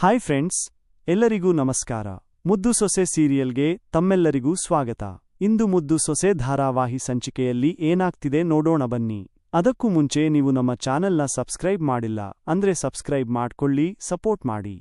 Hi friends ಎಲ್ಲರಿಗೂ ನಮಸ್ಕಾರ. ಮುದ್ದು ಸೊಸೆ ಸೀರಿಯಲ್ಗೆ ತಮ್ಮೆಲ್ಲರಿಗೂ ಸ್ವಾಗತ. ಇಂದು ಮುದ್ದು ಸೊಸೆ ಧಾರಾವಾಹಿ ಸಂಚಿಕೆಯಲ್ಲಿ ಏನಾಗ್ತಿದೆ ನೋಡೋಣ ಬನ್ನಿ. ಅದಕ್ಕೂ ಮುಂಚೆ ನೀವು ನಮ್ಮ ಚಾನೆಲ್ನ ಸಬ್ಸ್ಕ್ರೈಬ್ ಮಾಡಿಲ್ಲ ಅಂದ್ರೆ ಸಬ್ಸ್ಕ್ರೈಬ್ ಮಾಡ್ಕೊಳ್ಳಿ, ಸಪೋರ್ಟ್ ಮಾಡಿ.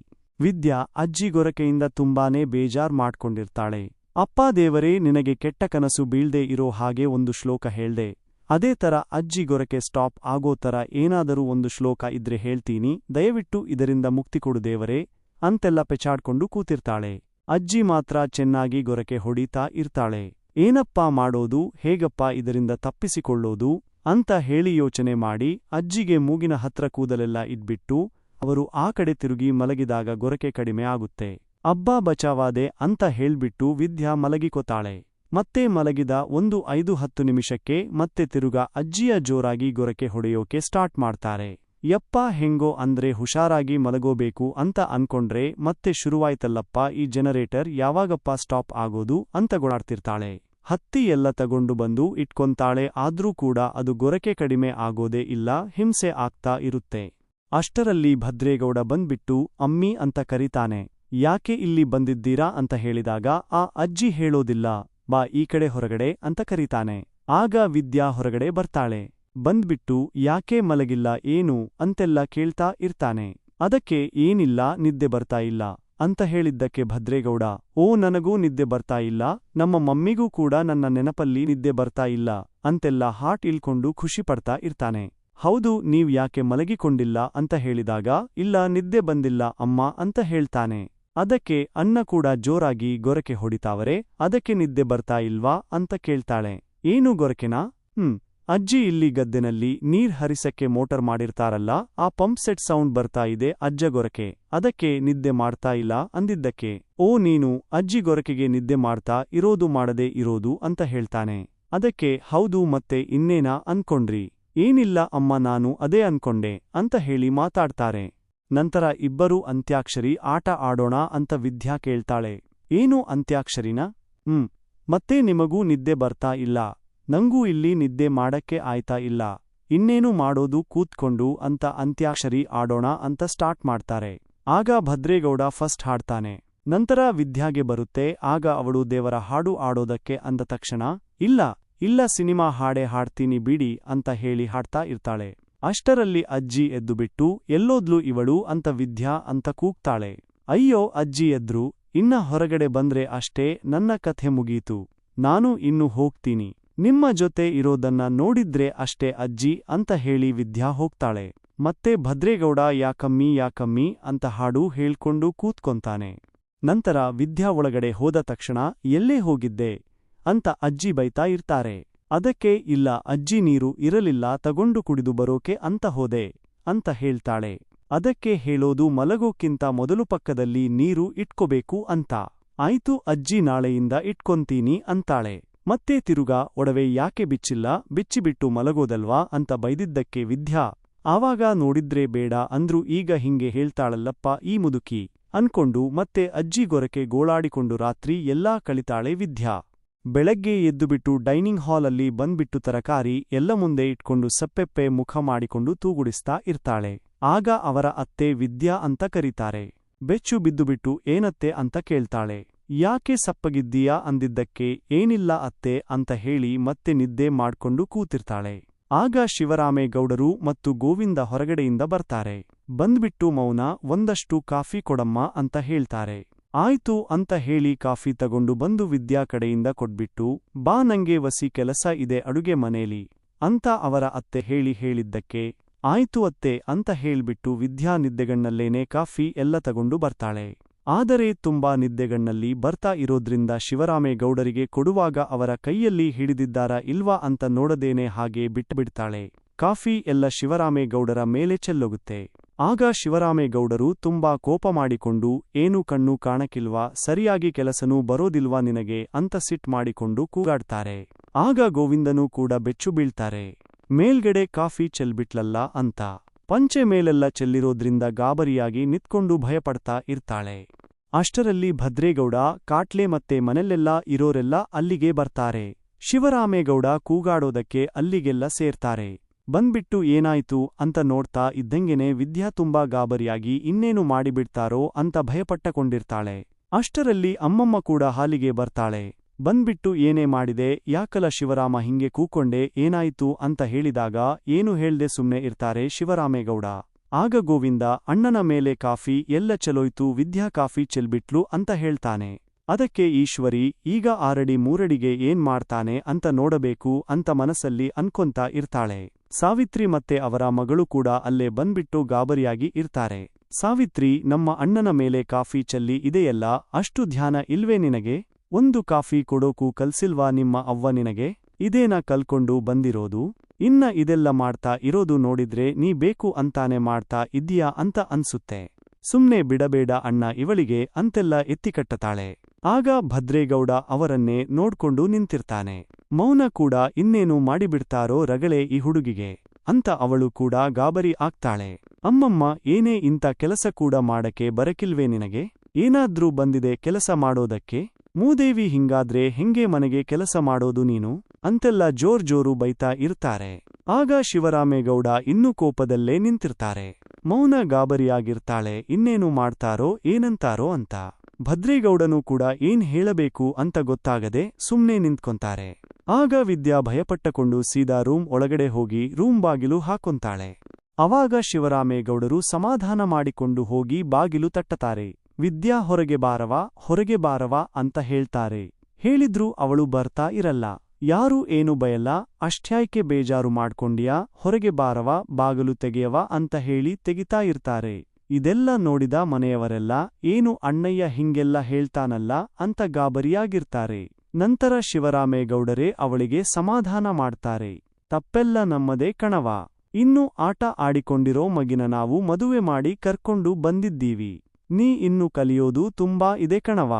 ವಿದ್ಯಾ ಅಜ್ಜಿ ಗೊರಕೆಯಿಂದ ತುಂಬಾನೇ ಬೇಜಾರ್ ಮಾಡ್ಕೊಂಡಿರ್ತಾಳೆ. ಅಪ್ಪ ದೇವರೇ, ನಿನಗೆ ಕೆಟ್ಟ ಕನಸು ಬೀಳ್ದೇ ಇರೋ ಹಾಗೆ ಒಂದು ಶ್ಲೋಕ ಹೇಳ್ದೆ. ಅದೇ ತರ ಅಜ್ಜಿ ಗೊರಕೆ ಸ್ಟಾಪ್ ಆಗೋ ತರ ಏನಾದರೂ ಒಂದು ಶ್ಲೋಕ ಇದ್ರೆ ಹೇಳ್ತೀನಿ. ದಯವಿಟ್ಟು ಇದರಿಂದ ಮುಕ್ತಿ ಕೊಡು ದೇವರೇ. ಅಂತೆಲ್ಲ ಪೆಚಾಡ್ಕೊಂಡು ಕೂತಿರ್ತಾಳೆ. ಅಜ್ಜಿ ಮಾತ್ರ ಚೆನ್ನಾಗಿ ಗೊರಕೆ ಹೊಡಿತಾ ಇರ್ತಾಳೆ. ಏನಪ್ಪಾ ಮಾಡೋದು? ಹೇಗಪ್ಪ ಇದರಿಂದ ತಪ್ಪಿಸಿಕೊಳ್ಳೋದು? ಅಂತ ಹೇಳಿ ಯೋಚನೆ ಮಾಡಿ ಅಜ್ಜಿಗೆ ಮೂಗಿನ ಹತ್ರ ಕೂದಲೆಲ್ಲ ಇದ್ಬಿಟ್ಟು ಅವರು ಆ ಕಡೆ ತಿರುಗಿ ಮಲಗಿದಾಗ ಗೊರಕೆ ಕಡಿಮೆ ಆಗುತ್ತೆ. ಅಬ್ಬಾ ಬಚಾವಾದೆ ಅಂತ ಹೇಳ್ಬಿಟ್ಟು ವಿದ್ಯಾ ಮಲಗಿಕೊತಾಳೆ. ಮತ್ತೆ ಮಲಗಿದ ಒಂದು ಐದು ಹತ್ತು ನಿಮಿಷಕ್ಕೆ ಮತ್ತೆ ತಿರುಗ ಅಜ್ಜಿಯ ಜೋರಾಗಿ ಗೊರಕೆ ಹೊಡೆಯೋಕೆ ಸ್ಟಾರ್ಟ್ ಮಾಡ್ತಾರೆ. ಯಪ್ಪ ಹೆಂಗೋ ಅಂದ್ರೆ ಹುಷಾರಾಗಿ ಮಲಗೋಬೇಕು ಅಂತ ಅನ್ಕೊಂಡ್ರೆ ಮತ್ತೆ ಶುರುವಾಯ್ತಲ್ಲಪ್ಪ ಈ ಜನರೇಟರ್ ಯಾವಾಗಪ್ಪ ಸ್ಟಾಪ್ ಆಗೋದು ಅಂತ ಗೊಳಾಡ್ತಿರ್ತಾಳೆ. ಹತ್ತಿ ಎಲ್ಲ ತಗೊಂಡು ಬಂದು ಇಟ್ಕೊಂತಾಳೆ ಆದ್ರೂ ಕೂಡ ಅದು ಗೊರಕೆ ಕಡಿಮೆ ಆಗೋದೇ ಇಲ್ಲ ಹಿಂಸೆ ಆಗ್ತಾ ಇರುತ್ತೆ. ಅಷ್ಟರಲ್ಲಿ ಭದ್ರೇಗೌಡ ಬಂದ್ಬಿಟ್ಟು, ಅಮ್ಮಿ ಅಂತ ಕರೀತಾನೆ. ಯಾಕೆ ಇಲ್ಲಿ ಬಂದಿದ್ದೀರಾ? ಅಂತ ಹೇಳಿದಾಗ, ಆ ಅಜ್ಜಿ ಹೇಳೋದಿಲ್ಲ. ಬಾ ಈ ಕಡೆ ಹೊರಗಡೆ ಅಂತ ಕರೀತಾನೆ. ಆಗ ವಿದ್ಯಾ ಹೊರಗಡೆ ಬರ್ತಾಳೆ. ಬಂದ್ಬಿಟ್ಟು ಯಾಕೆ ಮಲಗಿಲ್ಲ ಏನು ಅಂತೆಲ್ಲ ಕೇಳ್ತಾ ಇರ್ತಾನೆ. ಅದಕ್ಕೆ ಏನಿಲ್ಲ ನಿದ್ದೆ ಬರ್ತಾ ಇಲ್ಲ ಅಂತ ಹೇಳಿದ್ದಕ್ಕೆ ಭದ್ರೇಗೌಡ, ಓ ನನಗೂ ನಿದ್ದೆ ಬರ್ತಾ ಇಲ್ಲ, ನಮ್ಮ ಮಮ್ಮಿಗೂ ಕೂಡ ನನ್ನ ನೆನಪಲ್ಲಿ ನಿದ್ದೆ ಬರ್ತಾ ಇಲ್ಲ ಅಂತೆಲ್ಲ ಹಾಟ್ ಇಲ್ಕೊಂಡು ಖುಷಿ ಪಡ್ತಾ ಇರ್ತಾನೆ. ಹೌದು ನೀವ್ ಯಾಕೆ ಮಲಗಿಕೊಂಡಿಲ್ಲ ಅಂತ ಹೇಳಿದಾಗ, ಇಲ್ಲ ನಿದ್ದೆ ಬಂದಿಲ್ಲ ಅಮ್ಮ ಅಂತ ಹೇಳ್ತಾನೆ. ಅದಕ್ಕೆ ಅನ್ನ ಕೂಡ ಜೋರಾಗಿ ಗೊರಕೆ ಹೊಡಿತಾವರೆ, ಅದಕ್ಕೆ ನಿದ್ದೆ ಬರ್ತಾ ಇಲ್ವಾ ಅಂತ ಕೇಳ್ತಾಳೆ. ಏನು ಗೊರಕೆನಾ? ಹ್ಮ್, ಅಜ್ಜಿ ಇಲ್ಲಿ ಗದ್ದೆನಲ್ಲಿ ನೀರ್ ಹರಿಸಕ್ಕೆ ಮೋಟರ್ ಮಾಡಿರ್ತಾರಲ್ಲ, ಆ ಪಂಪ್ ಸೆಟ್ ಸೌಂಡ್ ಬರ್ತಾ ಇದೆ ಅಜ್ಜ ಗೊರಕೆ. ಅದಕ್ಕೆ ನಿದ್ದೆ ಮಾಡ್ತಾ ಇಲ್ಲ ಅಂದಿದ್ದಕ್ಕೆ. ಓ ನೀನು, ಅಜ್ಜಿ ಗೊರಕೆಗೆ ನಿದ್ದೆ ಮಾಡ್ತಾ ಇರೋದು ಮಾಡದೆ ಇರೋದು ಅಂತ ಹೇಳ್ತಾನೆ. ಅದಕ್ಕೆ ಹೌದು ಮತ್ತೆ ಇನ್ನೇನಾ ಅನ್ಕೊಂಡ್ರಿ. ಏನಿಲ್ಲ ಅಮ್ಮ ನಾನು ಅದೇ ಅನ್ಕೊಂಡೆ ಅಂತ ಹೇಳಿ ಮಾತಾಡ್ತಾರೆ. ನಂತರ ಇಬ್ಬರೂ ಅಂತ್ಯಾಕ್ಷರಿ ಆಟ ಆಡೋಣ ಅಂತ ವಿದ್ಯಾ ಕೇಳ್ತಾಳೆ. ಏನು ಅಂತ್ಯಾಕ್ಷರಿನ? ಹ್ಮ್, ಮತ್ತೆ ನಿಮಗೂ ನಿದ್ದೆ ಬರ್ತಾ ಇಲ್ಲ. ನಂಗೂ ಇಲ್ಲಿ ನಿದ್ದೆ ಮಾಡಕ್ಕೆ ಆಯ್ತಾ ಇಲ್ಲ. ಇನ್ನೇನು ಮಾಡೋದು ಕೂತ್ಕೊಂಡು ಅಂತ ಅಂತ್ಯಾಕ್ಷರಿ ಆಡೋಣ ಅಂತ ಸ್ಟಾರ್ಟ್ ಮಾಡ್ತಾರೆ. ಆಗ ಭದ್ರೇಗೌಡ ಫಸ್ಟ್ ಹಾಡ್ತಾನೆ. ನಂತರ ವಿದ್ಯಾಗೆ ಬರುತ್ತೆ, ಆಗ ಅವಳು ದೇವರ ಹಾಡು ಆಡೋದಕ್ಕೆ ಅಂದ ತಕ್ಷಣ, ಇಲ್ಲ ಇಲ್ಲ ಸಿನಿಮಾ ಹಾಡೆ ಹಾಡ್ತೀನಿ ಬಿಡಿ ಅಂತ ಹೇಳಿ ಹಾಡ್ತಾ ಇರ್ತಾಳೆ. ಅಷ್ಟರಲ್ಲಿ ಅಜ್ಜಿ ಎದ್ದುಬಿಟ್ಟು, ಎಲ್ಲೋದ್ಲು ಇವಳು ಅಂತ ವಿದ್ಯಾ ಅಂತ ಕೂಗ್ತಾಳೆ. ಅಯ್ಯೋ ಅಜ್ಜಿ ಎದ್ರು, ಇನ್ನ ಹೊರಗಡೆ ಬಂದ್ರೆ ಅಷ್ಟೇ ನನ್ನ ಕಥೆ ಮುಗೀತು. ನಾನು ಇನ್ನು ಹೋಗ್ತೀನಿ. ನಿಮ್ಮ ಜೊತೆ ಇರೋದನ್ನ ನೋಡಿದ್ರೆ ಅಷ್ಟೇ ಅಜ್ಜಿ ಅಂತ ಹೇಳಿ ವಿದ್ಯಾ ಹೋಗ್ತಾಳೆ. ಮತ್ತೆ ಭದ್ರೇಗೌಡ ಯಾಕಮ್ಮಿ ಯಾಕಮ್ಮಿ ಅಂತ ಹಾಡು ಹೇಳ್ಕೊಂಡು ಕೂತ್ಕೊಂತಾನೆ. ನಂತರ ವಿದ್ಯಾ ಒಳಗಡೆ ಹೋದ ತಕ್ಷಣ, ಎಲ್ಲೇ ಹೋಗಿದ್ದೆ? ಅಂತ ಅಜ್ಜಿ ಬೈತಾ ಇರ್ತಾರೆ. ಅದಕ್ಕೆ, ಇಲ್ಲ, ಅಜ್ಜಿ ನೀರು ಇರಲಿಲ್ಲ, ತಗೊಂಡು ಕುಡಿದು ಬರೋಕೆ ಅಂತ ಹೋದೆ, ಅಂತ ಹೇಳ್ತಾಳೆ. ಅದಕ್ಕೆ ಹೇಳೋದು ಮಲಗೋಕ್ಕಿಂತ ಮೊದಲು ಪಕ್ಕದಲ್ಲಿ ನೀರು ಇಟ್ಕೋಬೇಕು ಅಂತ. ಆಯ್ತು, ಅಜ್ಜಿ ನಾಳೆಯಿಂದ ಇಟ್ಕೊಂತೀನಿ ಅಂತಾಳೆ. ಮತ್ತೆ ತಿರುಗಾ, ಒಡವೆ ಯಾಕೆ ಬಿಚ್ಚಿಲ್ಲ, ಬಿಚ್ಚಿಬಿಟ್ಟು ಮಲಗೋದಲ್ವಾ ಅಂತ ಬೈದಿದ್ದಕ್ಕೆ ವಿದ್ಯಾ, ಆವಾಗ ನೋಡಿದ್ರೆ ಬೇಡ ಅಂದ್ರು ಈಗ ಹಿಂಗೆ ಹೇಳ್ತಾಳಲ್ಲಪ್ಪ ಈ ಮುದುಕಿ, ಅನ್ಕೊಂಡು ಮತ್ತೆ ಅಜ್ಜಿ ಗೊರಕೆ ಗೋಳಾಡಿಕೊಂಡು ರಾತ್ರಿ ಎಲ್ಲಾ ಕಳಿತಾಳೆ ವಿದ್ಯಾ. ಬೆಳಗ್ಗೆ ಎದ್ದುಬಿಟ್ಟು ಡೈನಿಂಗ್ ಹಾಲಲ್ಲಿ ಬಂದ್ಬಿಟ್ಟು ತರಕಾರಿ ಎಲ್ಲ ಮುಂದೆ ಇಟ್ಕೊಂಡು ಸಪ್ಪೆಪ್ಪೆ ಮುಖ ಮಾಡಿಕೊಂಡು ತೂಗುಡಿಸ್ತಾ ಇರ್ತಾಳೆ. ಆಗ ಅವರ ಅತ್ತೆ ವಿದ್ಯಾ ಅಂತ ಕರೀತಾರೆ. ಬೆಚ್ಚು ಬಿದ್ದುಬಿಟ್ಟು ಏನತ್ತೆ ಅಂತ ಕೇಳ್ತಾಳೆ. ಯಾಕೆ ಸಪ್ಪಗಿದ್ದೀಯಾ ಅಂದಿದ್ದಕ್ಕೆ ಏನಿಲ್ಲ ಅತ್ತೆ ಅಂತ ಹೇಳಿ ಮತ್ತೆ ನಿದ್ದೆ ಮಾಡ್ಕೊಂಡು ಕೂತಿರ್ತಾಳೆ. ಆಗ ಶಿವರಾಮೇಗೌಡರು ಮತ್ತು ಗೋವಿಂದ ಹೊರಗಡೆಯಿಂದ ಬರ್ತಾರೆ. ಬಂದ್ಬಿಟ್ಟು ಮೌನ ಒಂದಷ್ಟು ಕಾಫಿ ಕೊಡಮ್ಮ ಅಂತ ಹೇಳ್ತಾರೆ. ಆಯ್ತು ಅಂತ ಹೇಳಿ ಕಾಫಿ ತಗೊಂಡು ಬಂದು ವಿದ್ಯಾ ಕಡೆಯಿಂದ ಕೊಟ್ಬಿಟ್ಟು, ಬಾ ನಂಗೆ ವಸಿ ಕೆಲಸ ಇದೆ, ಅಡುಗೆ ಮನೇಲಿ ಅಂತ ಅವರ ಅತ್ತೆ ಹೇಳಿ ಹೇಳಿದ್ದಕ್ಕೆ, ಆಯ್ತು ಅತ್ತೆ ಅಂತ ಹೇಳ್ಬಿಟ್ಟು ವಿದ್ಯಾ ನಿದ್ದೆಗಣ್ಣಲ್ಲೇನೆ ಕಾಫಿ ಎಲ್ಲ ತಗೊಂಡು ಬರ್ತಾಳೆ. ಆದರೆ ತುಂಬಾ ನಿದ್ದೆಗಣ್ಣಲ್ಲಿ ಬರ್ತಾ ಇರೋದ್ರಿಂದ ಶಿವರಾಮೇಗೌಡರಿಗೆ ಕೊಡುವಾಗ ಅವರ ಕೈಯಲ್ಲಿ ಹಿಡಿದಿದ್ದಾರ ಇಲ್ವಾ ಅಂತ ನೋಡದೇನೆ ಹಾಗೆ ಬಿಟ್ಟುಬಿಡ್ತಾಳೆ ಕಾಫಿ ಎಲ್ಲ ಶಿವರಾಮೇಗೌಡರ ಮೇಲೆ ಚೆಲ್ಲೋಗುತ್ತೆ. ಆಗ ಶಿವರಾಮೇಗೌಡರು ತುಂಬಾ ಕೋಪ ಮಾಡಿಕೊಂಡು, ಏನು ಕಣ್ಣು ಕಾಣಕಿಲ್ವಾ ಸರಿಯಾಗಿ ಕೆಲಸನೂ ಬರೋದಿಲ್ವಾ ನಿನಗೆ? ಅಂತ ಸಿಟ್ ಮಾಡಿಕೊಂಡು ಕೂಗಾಡ್ತಾರೆ. ಆಗ ಗೋವಿಂದನೂ ಕೂಡ ಬೆಚ್ಚು ಬೀಳ್ತಾರೆ. ಮೇಲ್ಗಡೆ ಕಾಫಿ ಚೆಲ್ಬಿಟ್ಲಲ್ಲ ಅಂತ. ಪಂಚೆ ಮೇಲೆಲ್ಲ ಚೆಲ್ಲಿರೋದ್ರಿಂದ ಗಾಬರಿಯಾಗಿ ನಿತ್ಕೊಂಡು ಭಯಪಡ್ತಾ ಇರ್ತಾಳೆ. ಅಷ್ಟರಲ್ಲಿ ಭದ್ರೇಗೌಡ, ಕಾಟ್ಲೆ ಮತ್ತೆ ಮನೆಲ್ಲೆಲ್ಲ ಇರೋರೆಲ್ಲ ಅಲ್ಲಿಗೆ ಬರ್ತಾರೆ. ಶಿವರಾಮೇಗೌಡ ಕೂಗಾಡೋದಕ್ಕೆ ಅಲ್ಲಿಗೆಲ್ಲ ಸೇರ್ತಾರೆ. ಬಂದ್ಬಿಟ್ಟು ಏನಾಯ್ತು ಅಂತ ನೋಡ್ತಾ ಇದ್ದಂಗೆನೆ ವಿದ್ಯಾ ತುಂಬಾ ಗಾಬರಿಯಾಗಿ ಇನ್ನೇನು ಮಾಡಿಬಿಡ್ತಾರೋ ಅಂತ ಭಯಪಟ್ಟಕೊಂಡಿರ್ತಾಳೆ. ಅಷ್ಟರಲ್ಲಿ ಅಮ್ಮಮ್ಮ ಕೂಡ ಹಾಲಿಗೆ ಬರ್ತಾಳೆ. ಬಂದ್ಬಿಟ್ಟು ಏನೇ ಮಾಡಿದೆ, ಯಾಕಲ ಶಿವರಾಮ ಹಿಂಗೆ ಕೂಕೊಂಡೆ, ಏನಾಯ್ತು ಅಂತ ಹೇಳಿದಾಗ ಏನು ಹೇಳ್ದೆ ಸುಮ್ನೆ ಇರ್ತಾರೆ ಶಿವರಾಮೇಗೌಡ. ಆಗ ಗೋವಿಂದ, ಅಣ್ಣನ ಮೇಲೆ ಕಾಫಿ, ಎಲ್ಲ ಚಲೋಯ್ತು, ವಿದ್ಯಾ ಕಾಫಿ ಚೆಲ್ಬಿಟ್ಲು ಅಂತ ಹೇಳ್ತಾನೆ. ಅದಕ್ಕೆ ಈಶ್ವರಿ, ಈಗ ಆರಡಿ ಮೂರಡಿಗೆ ಏನ್ ಮಾಡ್ತಾನೆ ಅಂತ ನೋಡಬೇಕು ಅಂತ ಮನಸ್ಸಲ್ಲಿ ಅನ್ಕೊಂತ ಇರ್ತಾಳೆ. ಸಾವಿತ್ರಿ ಮತ್ತೆ ಅವರ ಮಗಳು ಕೂಡ ಅಲ್ಲೇ ಬಂದ್ಬಿಟ್ಟು ಗಾಬರಿಯಾಗಿ ಇರ್ತಾರೆ. ಸಾವಿತ್ರಿ, ನಮ್ಮ ಅಣ್ಣನ ಮೇಲೆ ಕಾಫಿ ಚಲ್ಲಿ ಇದೆಯಲ್ಲ, ಅಷ್ಟು ಧ್ಯಾನ ಇಲ್ವೇ ನಿನಗೆ? ಒಂದು ಕಾಫಿ ಕೊಡೋಕು ಕಲ್ಸಿಲ್ವಾ ನಿಮ್ಮ ಅವ್ವ ನಿನಗೆ? ಇದೇನ ಕಲ್ಕೊಂಡು ಬಂದಿರೋದು? ಇನ್ನ ಇದೆಲ್ಲ ಮಾಡ್ತಾ ಇರೋದು ನೋಡಿದ್ರೆ ನೀ ಬೇಕು ಅಂತಾನೆ ಮಾಡ್ತಾ ಇದ್ದೀಯಾ ಅಂತ ಅನ್ಸುತ್ತೆ. ಸುಮ್ನೆ ಬಿಡಬೇಡ ಅಣ್ಣ, ಇವಳಿಗೆ ಅಂತೆಲ್ಲ ಎತ್ತಿಕಟ್ಟತಾಳೆ ಆಗ ಭದ್ರೇಗೌಡ ಅವರನ್ನೇ ನೋಡ್ಕೊಂಡು ನಿಂತಿರ್ತಾನೆ. ಮೌನ ಕೂಡ ಇನ್ನೇನು ಮಾಡಿಬಿಡ್ತಾರೋ ರಗಳೆ ಈ ಹುಡುಗಿಗೆ. ಅಂತ ಅವಳು ಕೂಡ ಗಾಬರಿ ಆಗ್ತಾಳೆ. ಅಮ್ಮಮ್ಮ, ಏನೇ ಇಂತ ಕೆಲಸ ಕೂಡ ಮಾಡಕ್ಕೆ ಬರಕಿಲ್ವೇ ನಿನಗೆ? ಏನಾದ್ರೂ ಬಂದಿದೆ ಕೆಲಸ ಮಾಡೋದಕ್ಕೆ? ಮೂದೇವಿ ಹಿಂಗಾದ್ರೆ ಹೆಂಗೆ ಮನೆಗೆ ಕೆಲಸ ಮಾಡೋದು ನೀನು? ಅಂತೆಲ್ಲ ಜೋರ್ ಜೋರು ಬೈತಾ ಇರ್ತಾರೆ. ಆಗ ಶಿವರಾಮೇಗೌಡ ಇನ್ನೂ ಕೋಪದಲ್ಲೇ ನಿಂತಿರ್ತಾರೆ. ಮೌನ ಗಾಬರಿಯಾಗಿರ್ತಾಳೆ, ಇನ್ನೇನು ಮಾಡ್ತಾರೋ, ಏನಂತಾರೋ ಅಂತ. ಭದ್ರೇಗೌಡನೂ ಕೂಡ ಏನ್ ಹೇಳಬೇಕು ಅಂತ ಗೊತ್ತಾಗದೆ ಸುಮ್ನೆ ನಿಂತ್ಕೊಂತಾರೆ. ಆಗ ವಿದ್ಯಾ ಭಯಪಟ್ಟಕೊಂಡು ಸೀದಾ ರೂಮ್ ಒಳಗಡೆ ಹೋಗಿ ರೂಮ್ ಬಾಗಿಲು ಹಾಕೊಂತಾಳೆ. ಅವಾಗ ಶಿವರಾಮೇಗೌಡರು ಸಮಾಧಾನ ಮಾಡಿಕೊಂಡು ಹೋಗಿ ಬಾಗಿಲು ತಟ್ಟತಾರೆ ವಿದ್ಯಾ, ಹೊರಗೆ ಬಾರವಾ ಹೊರಗೆ ಬಾರವಾ ಅಂತ ಹೇಳ್ತಾರೆ. ಹೇಳಿದ್ರೂ ಅವಳು ಬರ್ತಾ ಇರಲ್ಲ. ಯಾರೂ ಏನು ಬಯಲ್ಲ, ಅಷ್ಟ್ಯಾಯ್ಕೆ ಬೇಜಾರು ಮಾಡ್ಕೊಂಡ್ಯಾ, ಹೊರಗೆ ಬಾರವಾ, ಬಾಗಲು ತೆಗೆಯವ ಅಂತ ಹೇಳಿ ತೆಗಿತಾ ಇರ್ತಾರೆ. ಇದೆಲ್ಲ ನೋಡಿದ ಮನೆಯವರೆಲ್ಲ, ಏನು ಅಣ್ಣಯ್ಯ ಹಿಂಗೆಲ್ಲ ಹೇಳ್ತಾನಲ್ಲ ಅಂತ ಗಾಬರಿಯಾಗಿರ್ತಾರೆ. ನಂತರ ಶಿವರಾಮೇಗೌಡರೇ ಅವಳಿಗೆ ಸಮಾಧಾನ ಮಾಡ್ತಾರೆ. ತಪ್ಪೆಲ್ಲ ನಮ್ಮದೇ ಕಣವ. ಇನ್ನು ಆಟ ಆಡಿಕೊಂಡಿರೋ ಮಗಿನ ನಾವು ಮದುವೆ ಮಾಡಿ ಕರ್ಕೊಂಡು ಬಂದಿದ್ದೀವಿ. ನೀ ಇನ್ನು ಕಲಿಯೋದು ತುಂಬಾ ಇದೆ ಕಣವ.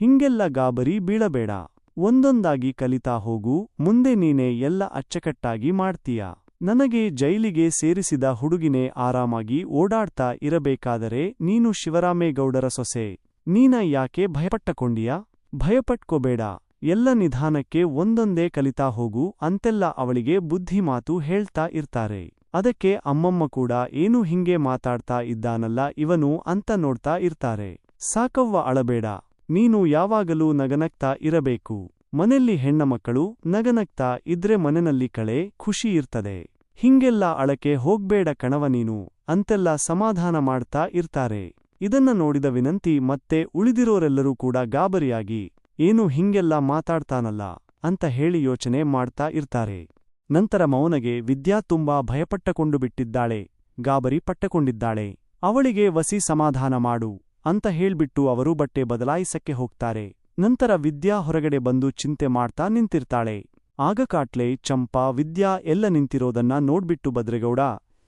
ಹಿಂಗೆಲ್ಲ ಗಾಬರಿ ಬೀಳಬೇಡ. ಒಂದೊಂದಾಗಿ ಕಲಿತಾ ಹೋಗು, ಮುಂದೆ ನೀನೇ ಎಲ್ಲ ಅಚ್ಚಕಟ್ಟಾಗಿ ಮಾಡ್ತೀಯ. ನನಗೆ ಜೈಲಿಗೆ ಸೇರಿಸಿದ ಹುಡುಗಿನೇ ಆರಾಮಾಗಿ ಓಡಾಡ್ತಾ ಇರಬೇಕಾದರೆ ನೀನು ಶಿವರಾಮೇಗೌಡರ ಸೊಸೆ. ನೀನ ಯಾಕೆ ಭಯಪಟ್ಟಕೊಂಡಿಯಾ? ಭಯಪಟ್ಕೋಬೇಡ. ಎಲ್ಲ ನಿಧಾನಕ್ಕೆ ಒಂದೊಂದೇ ಕಲಿತಾ ಹೋಗು, ಅಂತೆಲ್ಲ ಅವಳಿಗೆ ಬುದ್ಧಿಮಾತು ಹೇಳ್ತಾ ಇರ್ತಾರೆ. ಅದಕ್ಕೆ ಅಮ್ಮಮ್ಮ ಕೂಡ ಏನು ಹಿಂಗೆ ಮಾತಾಡ್ತಾ ಇದ್ದಾನಲ್ಲ, ಇವನು ಅಂತ ನೋಡ್ತಾ ಇರ್ತಾರೆ. ಸಾಕವ್ವ ಅಳಬೇಡ. ನೀನು ಯಾವಾಗಲೂ ನಗನಗ್ತಾ ಇರಬೇಕು. ಮನೆಯಲ್ಲಿ ಹೆಣ್ಣಮಕ್ಕಳು ನಗನಗ್ತಾ ಇದ್ರೆ ಮನೆಯಲ್ಲಿ ಕಳೆ, ಖುಷಿ ಇರ್ತದೆ. ಹಿಂಗೆಲ್ಲ ಅಳಕೆ ಹೋಗ್ಬೇಡ ಕಣವ ನೀನು, ಅಂತೆಲ್ಲ ಸಮಾಧಾನ ಮಾಡ್ತಾ ಇರ್ತಾರೆ. ಇದನ್ನ ನೋಡಿದ ವಿನಂತಿ ಮತ್ತೆ ಉಳಿದಿರೋರೆಲ್ಲರೂ ಕೂಡ ಗಾಬರಿಯಾಗಿ, ಏನು ಹಿಂಗೆಲ್ಲ ಮಾತಾಡ್ತಾನಲ್ಲ, ಅಂತ ಹೇಳಿ ಯೋಚನೆ ಮಾಡ್ತಾ ಇರ್ತಾರೆ. ನಂತರ ಮೌನಗೆ ವಿದ್ಯಾ ತುಂಬಾ ಭಯಪಟ್ಟಕೊಂಡು ಬಿಟ್ಟಿದ್ದಾಳೆ, ಗಾಬರಿ ಪಟ್ಟಕೊಂಡಿದ್ದಾಳೆ. ಅವಳಿಗೆ ವಸಿ ಸಮಾಧಾನ ಮಾಡು, ಅಂತ ಹೇಳ್ಬಿಟ್ಟು ಅವರು ಬಟ್ಟೆ ಬದಲಾಯಿಸಕ್ಕೆ ಹೋಗ್ತಾರೆ. ನಂತರ ವಿದ್ಯಾ ಹೊರಗಡೆ ಬಂದು ಚಿಂತೆ ಮಾಡ್ತಾ ನಿಂತಿರ್ತಾಳೆ. ಆಗ ಕಾಟ್ಲೆ, ಚಂಪಾ, ವಿದ್ಯಾ ಎಲ್ಲ ನಿಂತಿರೋದನ್ನ ನೋಡ್ಬಿಟ್ಟು ಭದ್ರೇಗೌಡ,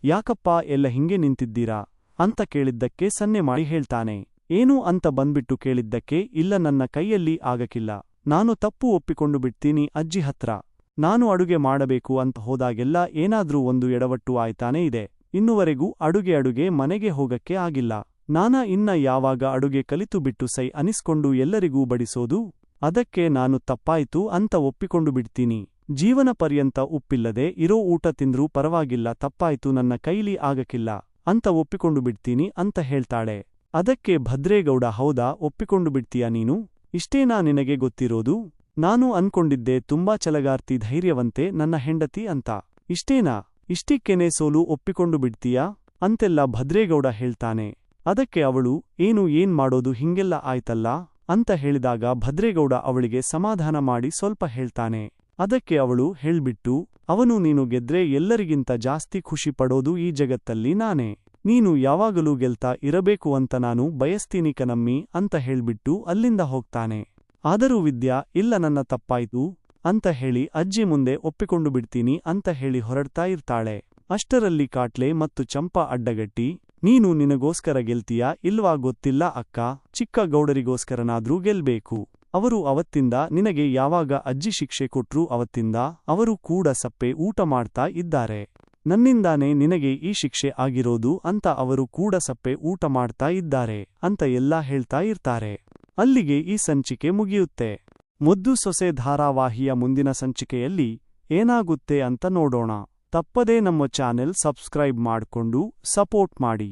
ಯಾಕಪ್ಪ ಎಲ್ಲ ಹಿಂಗೆ ನಿಂತಿದ್ದೀರಾ? ಅಂತ ಕೇಳಿದ್ದಕ್ಕೆ ಸನ್ನೆ ಮಾಡಿ ಹೇಳ್ತಾನೆ. ಏನು ಅಂತ ಬಂದ್ಬಿಟ್ಟು ಕೇಳಿದ್ದಕ್ಕೆ ಇಲ್ಲ ನನ್ನ ಕೈಯಲ್ಲಿ ಆಗಕ್ಕಿಲ್ಲ. ನಾನು ತಪ್ಪು ಒಪ್ಪಿಕೊಂಡು ಬಿಡ್ತೀನಿ ಅಜ್ಜಿ ಹತ್ರ. ನಾನು ಅಡುಗೆ ಮಾಡಬೇಕು ಅಂತ ಹೋದಾಗೆಲ್ಲ ಏನಾದ್ರೂ ಒಂದು ಎಡವಟ್ಟು ಆಯ್ತಾನೇ ಇದೆ. ಇನ್ನುವರೆಗೂ ಅಡುಗೆ ಅಡುಗೆ ಮನೆಗೆ ಹೋಗಕ್ಕೆ ಆಗಿಲ್ಲ. ನಾನ ಇನ್ನ ಯಾವಾಗ ಅಡುಗೆ ಕಲಿತು ಬಿಟ್ಟು ಸೈ ಅನಿಸ್ಕೊಂಡು ಎಲ್ಲರಿಗೂ ಬಡಿಸೋದು ಅದಕ್ಕೆ ನಾನು ತಪ್ಪಾಯ್ತು ಅಂತ ಒಪ್ಪಿಕೊಂಡು ಬಿಡ್ತೀನಿ. ಜೀವನ ಪರ್ಯಂತ ಉಪ್ಪಿಲ್ಲದೆ ಇರೋ ಊಟ ತಿಂದ್ರೂ ಪರವಾಗಿಲ್ಲ, ತಪ್ಪಾಯ್ತು, ನನ್ನ ಕೈಲಿ ಆಗಕ್ಕಿಲ್ಲ ಅಂತ ಒಪ್ಪಿಕೊಂಡು ಬಿಡ್ತೀನಿ ಅಂತ ಹೇಳ್ತಾಳೆ. ಅದಕ್ಕೆ ಭದ್ರೇಗೌಡ, ಹೌದಾ, ಒಪ್ಪಿಕೊಂಡು ಬಿಡ್ತೀಯಾ ನೀನು? ಇಷ್ಟೇನಾ ನಿನಗೆ ಗೊತ್ತಿರೋದು? ನಾನು ಅನ್ಕೊಂಡಿದ್ದೆ ತುಂಬಾ ಚಲಗಾರ್ತಿ ಧೈರ್ಯವಂತೆ, ನನ್ನ ಹೆಂಡತಿ ಅಂತ. ಇಷ್ಟೇನಾ? ಇಷ್ಟಿಕ್ಕೇನೆ ಸೋಲು ಒಪ್ಪಿಕೊಂಡು ಬಿಡ್ತೀಯಾ? ಅಂತೆಲ್ಲ ಭದ್ರೇಗೌಡ ಹೇಳ್ತಾನೆ. ಅದಕ್ಕೆ ಅವಳು, ಏನು, ಏನ್ ಮಾಡೋದು, ಹಿಂಗೆಲ್ಲ ಆಯ್ತಲ್ಲ? ಅಂತ ಹೇಳಿದಾಗ ಭದ್ರೇಗೌಡ ಅವಳಿಗೆ ಸಮಾಧಾನ ಮಾಡಿ ಸ್ವಲ್ಪ ಹೇಳ್ತಾನೆ. ಅದಕ್ಕೆ ಅವಳು ಹೇಳ್ಬಿಟ್ಟು, ಅವನು ನೀನು ಗೆದ್ರೆ ಎಲ್ಲರಿಗಿಂತ ಜಾಸ್ತಿ ಖುಷಿ ಪಡೋದು ಈ ಜಗತ್ತಲ್ಲಿ ನಾನೇ. ನೀನು ಯಾವಾಗಲೂ ಗೆಲ್ತಾ ಇರಬೇಕು ಅಂತ ನಾನು ಬಯಸ್ತೀನಿ ಕನಮ್ಮಿ ಅಂತ ಹೇಳ್ಬಿಟ್ಟು ಅಲ್ಲಿಂದ ಹೋಗ್ತಾನೆ. ಆದರೂ ವಿದ್ಯಾ, ಇಲ್ಲ ನನ್ನ ತಪ್ಪಾಯ್ತು ಅಂತ ಹೇಳಿ ಅಜ್ಜಿ ಮುಂದೆ ಒಪ್ಪಿಕೊಂಡು ಬಿಡ್ತೀನಿ ಅಂತ ಹೇಳಿ ಹೊರಡ್ತಾ ಇರ್ತಾಳೆ. ಅಷ್ಟರಲ್ಲಿ ಕಾಟ್ಲೆ ಮತ್ತು ಚಂಪಾ ಅಡ್ಡಗಟ್ಟಿ ನೀನು ನಿನಗೋಸ್ಕರ ಗೆಲ್ತೀಯಾ ಇಲ್ವಾ ಗೊತ್ತಿಲ್ಲ ಅಕ್ಕ. ಚಿಕ್ಕ ಗೌಡರಿಗೋಸ್ಕರನಾದ್ರೂ ಗೆಲ್ಬೇಕು. ಅವರು ಅವತ್ತಿಂದ ನಿನಗೆ ಯಾವಾಗ ಅಜ್ಜಿ ಶಿಕ್ಷೆ ಕೊಟ್ರೂ ಅವತ್ತಿಂದ ಅವರು ಕೂಡ ಸಪ್ಪೆ ಊಟ ಮಾಡ್ತಾ ಇದ್ದಾರೆ. ನನ್ನಿಂದಾನೇ ನಿನಗೆ ಈ ಶಿಕ್ಷೆ ಆಗಿರೋದು ಅಂತ ಅವರು ಕೂಡ ಸಪ್ಪೆ ಊಟ ಮಾಡ್ತಾ ಇದ್ದಾರೆ ಅಂತ ಎಲ್ಲಾ ಹೇಳ್ತಾ ಇರ್ತಾರೆ. ಅಲ್ಲಿಗೆ ಈ ಸಂಚಿಕೆ ಮುಗಿಯುತ್ತೆ. ಮುದ್ದು ಸೊಸೆ ಧಾರಾವಾಹಿಯ ಮುಂದಿನ ಸಂಚಿಕೆಯಲ್ಲಿ ಏನಾಗುತ್ತೆ ಅಂತ ನೋಡೋಣ. ತಪ್ಪದೇ ನಮ್ಮ ಚಾನೆಲ್ ಸಬ್ಸ್ಕ್ರೈಬ್ ಮಾಡ್ಕೊಂಡು ಸಪೋರ್ಟ್ ಮಾಡಿ.